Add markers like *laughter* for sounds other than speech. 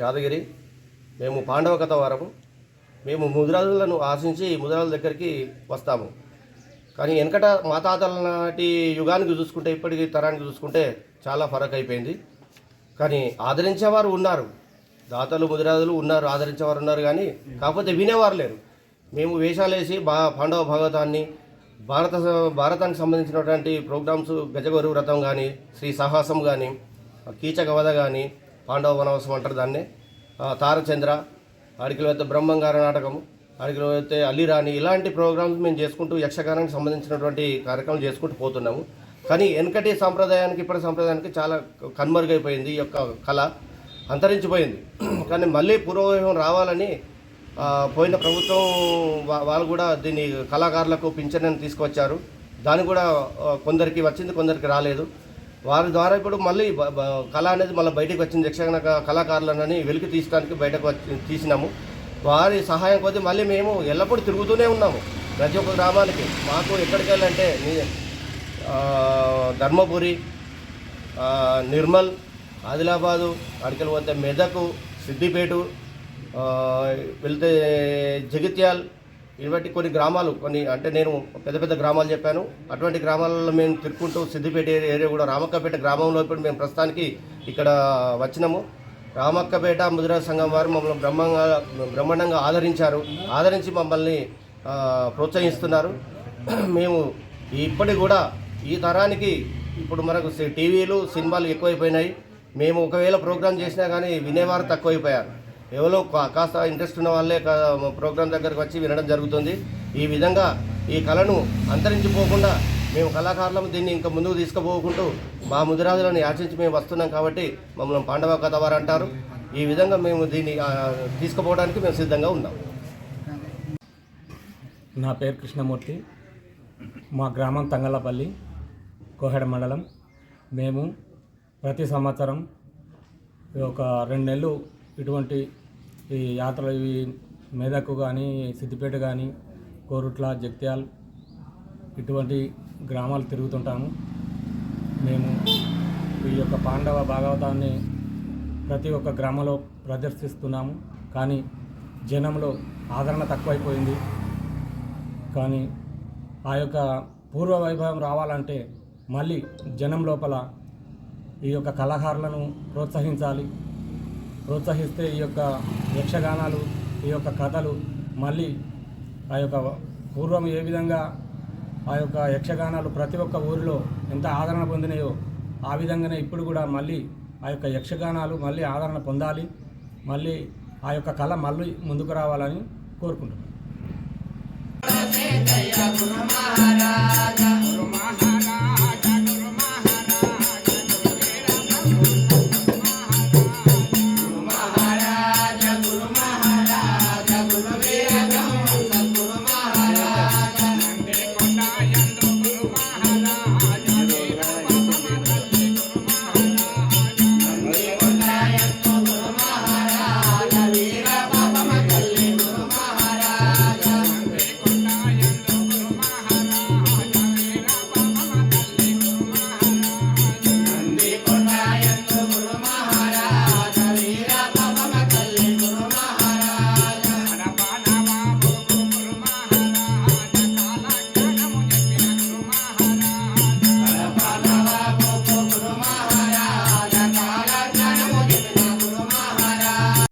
యాదగిరి మేము పాండవ కథ వారము. మేము ముదిరాజులను ఆశించి ముదిరాజుల దగ్గరికి వస్తాము. కానీ వెనకట మా తాతల నాటి యుగానికి చూసుకుంటే ఇప్పటికి తరానికి చూసుకుంటే చాలా ఫరక్ అయిపోయింది కానీ ఆదరించేవారు ఉన్నారు. దాతలు ముదిరాజులు ఉన్నారు ఆదరించేవారు ఉన్నారు కానీ కాకపోతే వినేవారు లేరు. మేము వేషాలు వేసి బా పాండవ భాగవతాన్ని భారత భారతానికి సంబంధించినటువంటి ప్రోగ్రామ్స్ గజగౌరి వ్రతం కానీ శ్రీ సాహసం కానీ కీచకవధ కానీ పాండవ వనవాసం అంటారు దాన్ని. తారచంద్ర అడిగిలో అయితే బ్రహ్మంగార నాటకము అడిగిలో అయితే అల్లిరాణి ఇలాంటి ప్రోగ్రామ్స్ మేము చేసుకుంటూ యక్షగానానికి సంబంధించినటువంటి కార్యక్రమాలు చేసుకుంటూ పోతున్నాము. కానీ వెనకటి సాంప్రదాయానికి ఇప్పటి సాంప్రదాయానికి చాలా కనుమరుగైపోయింది ఈ యొక్క కళ. అంతరించిపోయింది. *clears throat* కానీ మళ్ళీ పూర్వవైభవం రావాలని పోయిన ప్రభుత్వం వా- వాళ్ళు కూడా దీన్ని కళాకారులకు పింఛన్ అని తీసుకొచ్చారు దాని కూడా కొందరికి వచ్చింది కొందరికి రాలేదు. వారి ద్వారా ఇప్పుడు మళ్ళీ కళ అనేది మళ్ళీ బయటకు వచ్చింది. యక్షగాన క- కళాకారులనని వెలికి తీయడానికి బయటకు వచ్చి తీసినాము. వారి సహాయం కొద్దీ మళ్ళీ మేము ఎల్లప్పుడూ తిరుగుతూనే ఉన్నాము ప్రతి ఒక్క గ్రామానికి. మాకు ఎక్కడికి వెళ్ళాలంటే ధర్మపురి నిర్మల్ ఆదిలాబాదు అడికలు పోతే మెదకు సిద్దిపేట వెళ్తే జగిత్యాల్ ఇటువంటి కొన్ని గ్రామాలు కొన్ని అంటే నేను పెద్ద పెద్ద గ్రామాలు చెప్పాను. అటువంటి గ్రామాలలో మేము తిరుక్కుంటూ సిద్దిపేట ఏరియా ఏరియా కూడా రామక్కపేట గ్రామంలో ఇప్పుడు మేము ప్రస్తుతానికి ఇక్కడ వచ్చినాము. రామక్కపేట ముదిరా సంఘం వారు మమ్మల్ని బ్రహ్మంగా బ్రహ్మాండంగా ఆదరించారు. ఆదరించి మమ్మల్ని ప్రోత్సహిస్తున్నారు. మేము ఇప్పటికి కూడా ఈ తరానికి ఇప్పుడు మనకు టీవీలు సినిమాలు ఎక్కువైపోయినాయి. మేము ఒకవేళ ప్రోగ్రాం చేసినా కానీ వినేవారు తక్కువైపోయారు. ఎవరో కా- కాస్త ఇంట్రెస్ట్ ఉన్న వాళ్ళే కా- దగ్గరకు వచ్చి వినడం జరుగుతుంది. ఈ విధంగా ఈ కళను అంతరించిపోకుండా మేము కళాకారులం దీన్ని ఇంకా ముందుకు తీసుకుపోకుంటూ మా ముదిరాజులను యాచించి మేము వస్తున్నాం కాబట్టి మమ్మల్ని పాండవ కథ వారు అంటారు. ఈ విధంగా మేము దీన్ని తీసుకుపోవడానికి మేము సిద్ధంగా ఉన్నాం. నా పేరు కృష్ణమూర్తి. మా గ్రామం తంగలపల్లి కోహెడ మండలం. మేము ప్రతి సంవత్సరం ఒక రెండు నెలలు ఇటువంటి ఈ యాత్రలు ఇవి మెదక్ కానీ సిద్దిపేట కానీ కోరుట్ల జగిత్యాల్ ఇటువంటి గ్రామాలు తిరుగుతుంటాము. మేము ఈ యొక్క పాండవ భాగవతాన్ని ప్రతి ఒక్క గ్రామంలో ప్రదర్శిస్తున్నాము. కానీ జనంలో ఆదరణ తక్కువైపోయింది. కానీ ఆ యొక్క పూర్వ వైభవం రావాలంటే మళ్ళీ జనం లోపల ఈ యొక్క కళాకారులను ప్రోత్సహించాలి. ప్రోత్సహిస్తే ఈ యొక్క యక్షగానాలు ఈ యొక్క కథలు మళ్ళీ ఆ యొక్క పూర్వం ఏ విధంగా ఆ యొక్క యక్షగానాలు ప్రతి ఒక్క ఊరిలో ఎంత ఆదరణ పొందినాయో ఆ విధంగానే ఇప్పుడు కూడా మళ్ళీ ఆ యొక్క యక్షగానాలు మళ్ళీ ఆదరణ పొందాలి. మళ్ళీ ఆ యొక్క కళ మళ్ళీ ముందుకు రావాలని కోరుకుంటున్నాను